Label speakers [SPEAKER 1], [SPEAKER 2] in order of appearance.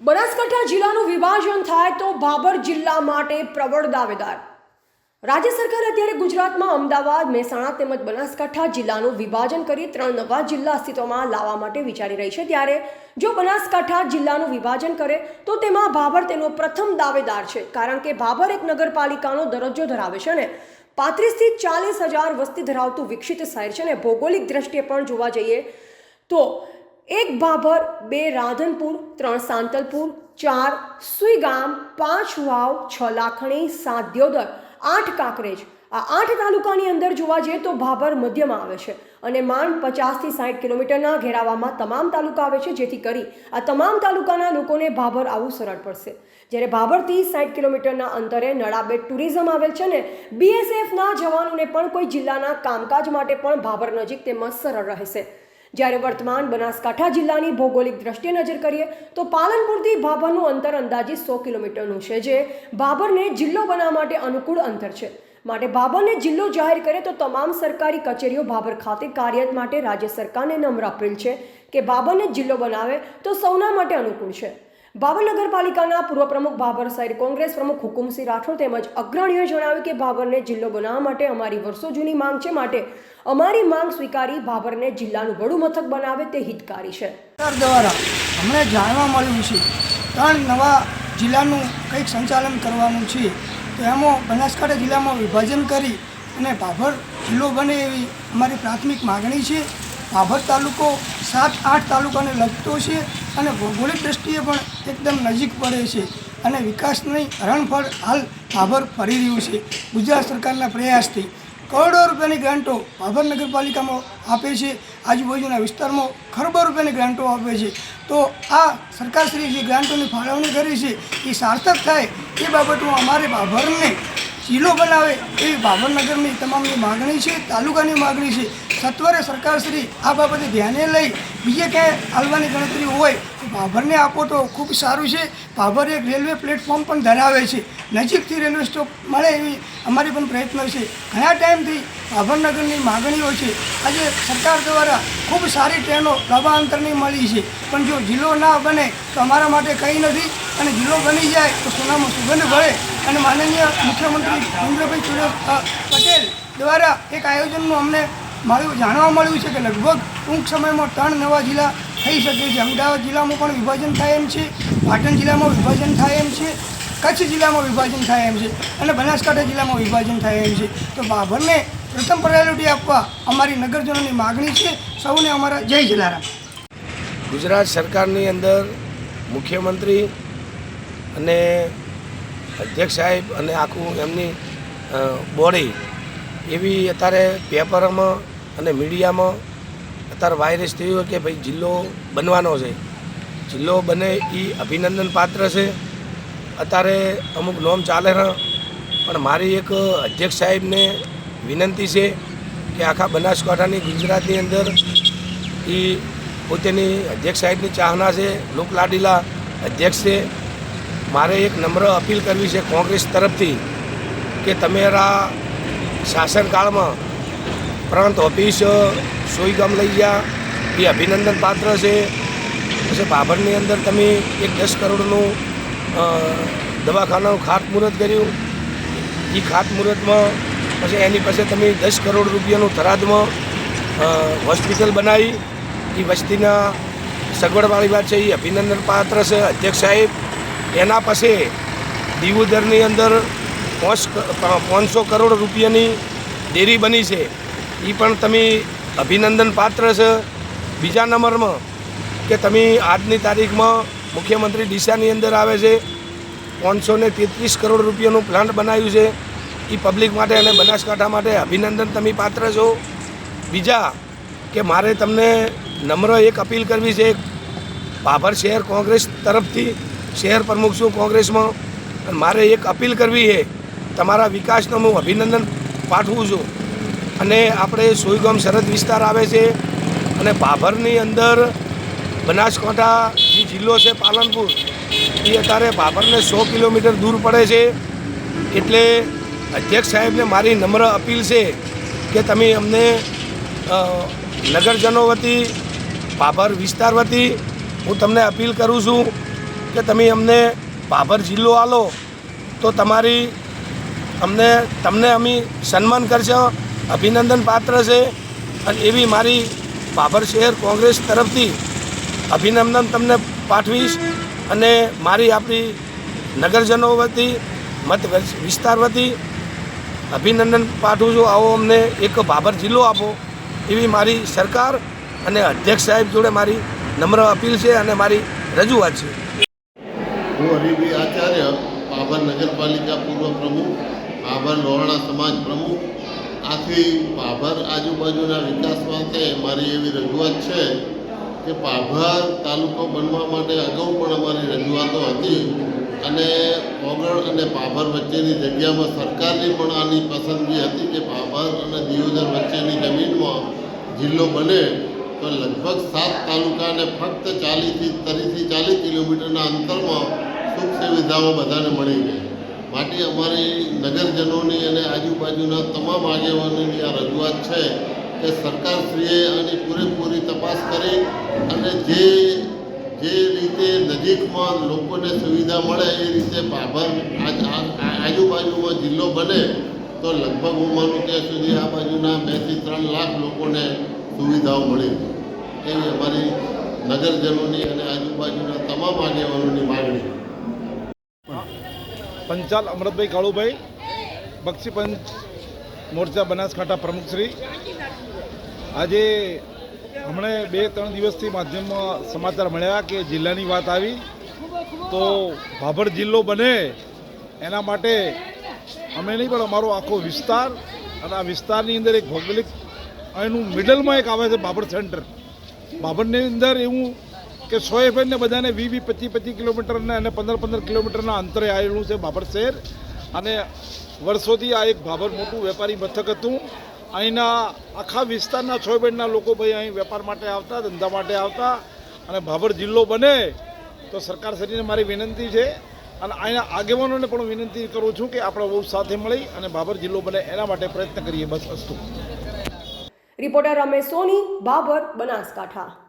[SPEAKER 1] બનાસકાંઠા જિલ્લાનું વિભાજન થાય તો ભાભર જિલ્લા માટે પ્રબળ દાવેદાર. રાજ્ય સરકાર અત્યારે ગુજરાતમાં અમદાવાદ, મહેસાણા તેમજ બનાસકાંઠા જિલ્લાનું વિભાજન કરી ત્રણ નવા જિલ્લા અસ્તિત્વમાં લાવવા માટે વિચારી રહી છે. ત્યારે જો બનાસકાંઠા જિલ્લાનું વિભાજન કરે તો તેમાં ભાભર તેનો પ્રથમ દાવેદાર છે. કારણ કે ભાભર એક નગરપાલિકાનો દરજ્જો ધરાવે છે ને પાંત્રીસથી ચાલીસ હજાર વસ્તી ધરાવતું વિકસિત શહેર છે ને ભૌગોલિક દ્રષ્ટિએ પણ જોવા જઈએ તો એક ભાભર, બે રાધનપુર, ત્રણ સાંતલપુર, ચાર સુઈગામ, પાંચ વાવ, છ લાખણી, સાત દ્યોદર, આઠ કાંકરેજ. આ આઠ તાલુકાની અંદર જોવા જઈએ તો ભાભર મધ્યમાં આવે છે અને માંડ પચાસથી સાઠ કિલોમીટરના ઘેરાવામાં તમામ તાલુકા આવે છે જેથી કરી આ તમામ તાલુકાના લોકોને ભાભર આવવું સરળ પડશે. જ્યારે ભાભરથી સાઠ કિલોમીટરના અંતરે નડાબેટ ટુરિઝમ આવેલ છે ને બીએસએફના જવાનોને પણ કોઈ જિલ્લાના કામકાજ માટે પણ ભાભર નજીક તેમજ સરળ રહેશે. જ્યારે વર્તમાન બનાસકાંઠા જિલ્લાની ભૌગોલિક દ્રષ્ટિએ નજર કરીએ તો પાલનપુરથી ભાભરનું અંતર અંદાજે સો કિલોમીટરનું છે, જે ભાભરને જિલ્લો બનાવવા માટે અનુકૂળ અંતર છે. માટે ભાભરને જિલ્લો જાહેર કરે તો તમામ સરકારી કચેરીઓ ભાભર ખાતે કાર્યરત માટે રાજ્ય સરકારને નમ્ર અપીલ છે કે ભાભરને જિલ્લો બનાવે તો સૌના માટે અનુકૂળ છે. ભાભર નગરપાલિકાના પૂર્વ પ્રમુખ ભાભર સહિત કોંગ્રેસ પ્રમુખ હુકુમસિંહ રાઠોડ તેમજ અગ્રણીઓએ જણાવ્યું કે ભાભરને જિલ્લો બનાવવા માટે અમારી વર્ષો જૂની માંગ છે માટે અમારી માંગ સ્વીકારી ભાભરને જિલ્લાનું વડુ મથક બનાવે તે હિતકારી છે.
[SPEAKER 2] સરકાર દ્વારા અમને જાણવા મળ્યું છે, ત્રણ નવા જિલ્લાનું કંઈક સંચાલન કરવાનું છે, તો એમાં બનાસકાંઠા જિલ્લામાં વિભાજન કરી અને ભાભર જિલ્લો બને એવી અમારી પ્રાથમિક માગણી છે. ભાભર તાલુકો સાત આઠ તાલુકાને લગતો છે. અને ભૌગોલિક દ્રષ્ટિએ પણ એકદમ નજીક પડે છે અને વિકાસની હરણફળ હાલ ભાભર ફરી રહ્યું છે. ગુજરાત સરકારના પ્રયાસથી કરોડો રૂપિયાની ગ્રાન્ટો ભાભર નગરપાલિકામાં આપે છે. આજુબાજુના વિસ્તારમાં ખરબો રૂપિયાની ગ્રાન્ટો આપે છે. તો આ સરકારશ્રી જે ગ્રાન્ટોની ફાળવણી કરી છે, એ સાર્થક થાય એ બાબતમાં અમારે ભાભરને જિલ્લો બનાવે એવી ભાભરનગરની તમામની માગણી છે, તાલુકાની માગણી છે. સત્વરે સરકારશ્રી આ બાબતે ધ્યાને લઈ બીજે ક્યાંય હાલવાની ગણતરી હોય તો ભાભરને આપો તો ખૂબ સારું છે. ભાભર એક રેલવે પ્લેટફોર્મ પણ ધરાવે છે. નજીકથી રેલવે સ્ટોપ મળે એવી અમારી પણ પ્રયત્ન છે. ઘણા ટાઈમથી ભાભરનગરની માગણીઓ છે. આજે સરકાર દ્વારા ખૂબ સારી ટ્રેનો લાંબા અંતરની મળી છે. પણ જો જિલ્લો ના બને તો અમારા માટે કંઈ નથી. અને જિલ્લો બની જાય તો સોનામાં સુગંધ ભળે. અને માનનીય મુખ્યમંત્રી ચંદ્રભાઈ પટેલ દ્વારા એક આયોજનનું અમને મળ્યું જાણવા મળ્યું છે કે લગભગ ટૂંક સમયમાં ત્રણ નવા જિલ્લા થઈ શકે છે. અમદાવાદ જિલ્લામાં પણ વિભાજન થાય એમ છે, પાટણ જિલ્લામાં વિભાજન થાય એમ છે, કચ્છ જિલ્લામાં વિભાજન થાય એમ છે અને બનાસકાંઠા જિલ્લામાં વિભાજન થાય એમ છે. તો બાભરને પ્રથમ પ્રાયોરિટી આપવા અમારી નગરજનોની માગણી છે. સૌને અમારા જય જલારામ.
[SPEAKER 3] ગુજરાત સરકારની અંદર મુખ્યમંત્રી અને અધ્યક્ષ સાહેબ અને આખું એમની બોડી એવી અત્યારે પેપરમાં અને મીડિયામાં અત્યારે વાયરસ થયું હોય કે ભાઈ જિલ્લો બનવાનો છે. જિલ્લો બને એ અભિનંદન પાત્ર છે. અત્યારે અમુક નોમ ચાલે પણ મારી એક અધ્યક્ષ સાહેબને વિનંતી છે કે આખા બનાસકાંઠાની ગુજરાતની અંદર એ પોતેની અધ્યક્ષ સાહેબની ચાહના છે. લોકલાડીલા અધ્યક્ષ છે. મારે એક નમ્ર અપીલ કરવી છે કોંગ્રેસ તરફથી કે તમારા શાસનકાળમાં પ્રાંત ઓફિસ, સોઈગામ લઈ ગયા. એ અભિનંદન પાત્ર છે. પછી બાભરની અંદર તમે એક દસ કરોડનું દવાખાનાનું ખાતમુહૂર્ત કર્યું. એ ખાતમુહૂર્તમાં પછી એની પાસે તમે દસ કરોડ રૂપિયાનું થરાદમાં હોસ્પિટલ બનાવી. એ વસ્તીના સગવડવાળી વાત છે, એ અભિનંદન પાત્ર છે. અધ્યક્ષ સાહેબ, એના પાસે દીવુદરની અંદર પાંચસો કરોડ રૂપિયાની ડેરી બની છે. એ પણ તમે અભિનંદન પાત્ર છે. બીજા નંબરમાં કે તમે આજની તારીખમાં મુખ્યમંત્રી દિશાની અંદર આવે છે. પાંચસો ને તેત્રીસ કરોડ રૂપિયાનું પ્લાન્ટ બનાવ્યું છે. એ પબ્લિક માટે અને બનાસકાંઠા માટે અભિનંદન તમે પાત્ર છો. બીજા કે મારે તમને નમ્ર એક અપીલ કરવી છે. ભાભર શહેર કોંગ્રેસ તરફથી, શહેર પ્રમુખ છું કોંગ્રેસમાં. અને મારે એક અપીલ કરવી છે તમારા વિકાસનો હું અભિનંદન પાઠવું છું. અને આપણે સોયગામ સરહદ વિસ્તાર આવે છે અને ભાભરની અંદર બનાસકાંઠા જે જિલ્લો છે પાલનપુર, એ અત્યારે ભાભરને સો કિલોમીટર દૂર પડે છે. એટલે અધ્યક્ષ સાહેબને મારી નમ્ર અપીલ છે કે તમે અમને નગરજનો વતી ભાભર વિસ્તાર વતી હું તમને અપીલ કરું છું કે તમે અમને ભાભર જિલ્લો આલો તો તમારી અમને, તમને અમે સન્માન કરશો, અભિનંદન પાત્ર છે. અને એવી મારી બાબર શહેર કોંગ્રેસ તરફથી અભિનંદન તમને પાઠવીશ. અને મારી આપણી નગરજનો વતી, મત વિસ્તાર વતી અભિનંદન પાઠવું છું. આવો અમને એક બાબર જિલ્લો આપો. એવી મારી સરકાર અને અધ્યક્ષ સાહેબ જોડે મારી નમ્ર અપીલ છે અને મારી રજૂઆત છે.
[SPEAKER 4] હું હરિભાઈ આચાર્ય, બાબર નગરપાલિકા પૂર્વ પ્રમુખ પાભર લોહાણા સમાજ પ્રમુખ. આથી પાભર આજુબાજુના વિકાસ માટે મારી એવી રજૂઆત છે કે પાભર તાલુકો બનવા માટે અગાઉ પણ અમારી રજૂઆતો હતી અને ઓગળ અને પાભર વચ્ચેની જગ્યામાં સરકારની પણ આની પસંદગી હતી કે પાભર અને દિયોદર વચ્ચેની જમીનમાં જિલ્લો બને તો લગભગ સાત તાલુકાને ફક્ત ચાલીસથી, ત્રીસથી ચાલીસ કિલોમીટરના અંતરમાં સુખ સુવિધાઓ બધાને મળી ગઈ માટે અમારી નગરજનોની અને આજુબાજુના તમામ આગેવાનોની આ રજૂઆત છે કે સરકારશ્રીએ આની પૂરેપૂરી તપાસ કરી અને જે જે રીતે નજીકમાં લોકોને સુવિધા મળે એ રીતે આ- આજુબાજુમાં જિલ્લો બને તો લગભગ હું માનું ત્યાં સુધી આ બાજુના બેથી ત્રણ લાખ લોકોને સુવિધાઓ મળી એવી અમારી નગરજનોની અને આજુબાજુના તમામ આગેવાનોની
[SPEAKER 5] પંચાલ અમૃતભાઈ કાળુભાઈ, બક્ષી પંચ મોરચા બનાસકાંઠા પ્રમુખશ્રી આજે હમણે બે ત્રણ દિવસથી માધ્યમમાં સમાચાર મળ્યા કે જિલ્લાની વાત આવી. તો ભાભર જિલ્લો બને એના માટે અમે નહીં, પણ અમારો આખો વિસ્તાર અને આ વિસ્તારની અંદર એક ભૌગોલિક એનું મિડલમાં એક આવે છે બાબર સેન્ટર બાબરની અંદર એવું કે સો બધાને વીસ વીસ, પચીસ પચીસ કિલોમીટરના અને પંદર પંદર કિલોમીટરના અંતરે આવેલું છે ભાભર શહેર. અને વર્ષોથી આ એક ભાભર મોટું વેપારી મથક હતું. અહીંના આખા વિસ્તારના છ લોકો ભાઈ અહીં વેપાર માટે આવતા, ધંધા માટે આવતા. અને ભાભર જિલ્લો બને તો સરકાર શ્રીને મારી વિનંતી છે. અને અહીંના આગેવાનોને પણ વિનંતી કરું છું કે આપણે બહુ સાથે મળી અને ભાભર જિલ્લો બને એના માટે પ્રયત્ન કરીએ બસ અસ્તુ
[SPEAKER 1] રિપોર્ટર રમેશ સોની બાબર બનાસકાંઠા.